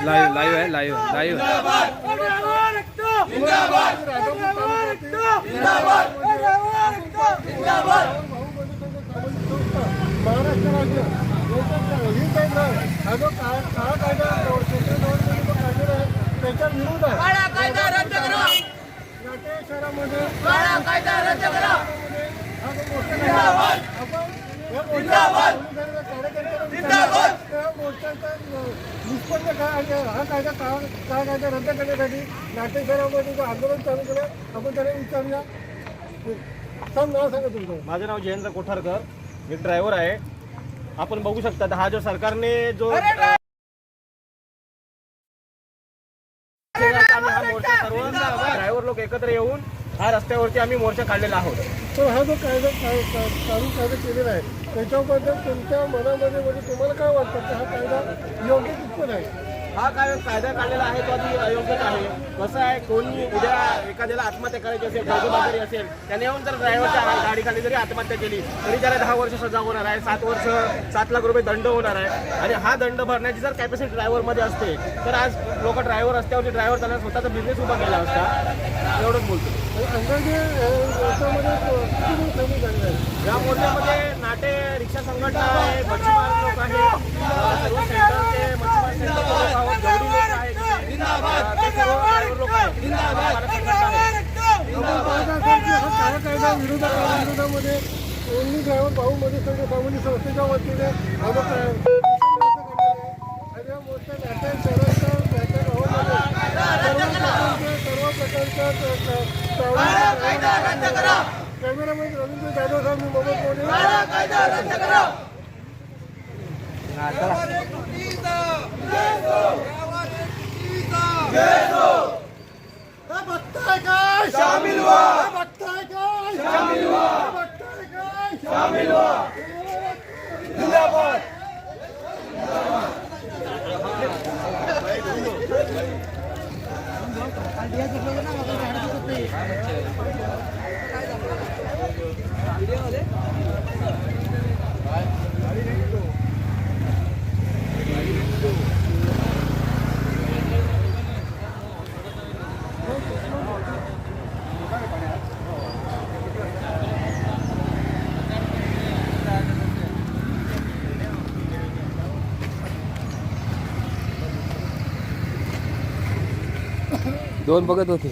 Live live आहे live live Maharashtra राज्य ही हा काळा कायदा त्याच्या विरोध आहे शहरामध्ये काळा कायदा रद्द करा आपण या निष्पन्न काय? हा कायदा काळा काळा कायदा रद्द करण्यासाठी नाटे शहरामध्ये जो आंदोलन चालू केलं आपण त्याला विचारूया सांग नाव सांगा तुमचं माझं नाव जयेंद्र कोठारकर मी ड्रायव्हर आहे आपण बघू शकता हा जो सरकारने जो ड्रायव्हर लोक एकत्र येऊन हा रस्त्यावरती आम्ही मोर्चा काढलेला आहोत. तर हा जो कायदा काय- काय- कानून कायदा केलेला आहे त्याच्याबद्दल तुमच्या मनामध्ये म्हणजे तुम्हाला काय वाटतं की हा कायदा योग्य कितपत आहे? हा काय कायदा काढलेला आहे तो आधी अयोग्यच आहे. कसं आहे कोणी उद्या एखाद्याला आत्महत्या करायची असेल कर्जबाजारी असेल त्याने येऊन जर ड्रायव्हरच्या गाडीखाली जरी आत्महत्या केली तरी त्याला दहा वर्ष सजा होणार आहे सात वर्ष सात लाख रुपये दंड होणार आहे. आणि हा दंड भरण्याची जर कॅपॅसिटी ड्रायव्हरमध्ये असते तर आज लोक ड्रायव्हर रस्त्यावरती ड्रायव्हर त्यांना स्वतःचा बिझनेस उभा केला असता याच्यामध्ये झाले आहेत या मोर्चामध्ये नाटे रिक्षा संघटना आहे मच्छीमार लोक आहेत सर्व सेंटरचे मच्छीमार सेंटरचे लोक आहोत गवडी लोक आहेत ते सर्व आहेत आहे. कायदा विरोधामध्ये ओन्ली ड्रायव्हर भाऊ संघ संस्थेच्या वतीने मोठ्या सर्व प्रकारच्या कॅमेरामॅन रवींद्र जाधव साहेब मी मोबाईल मोने काळा कायदा रद्द करा हे बघताय काय शामिल व्हा हे बघताय काय शामिल व्हा हे बघताय काय शामिल व्हा जिंदाबाद दोन बघत होते.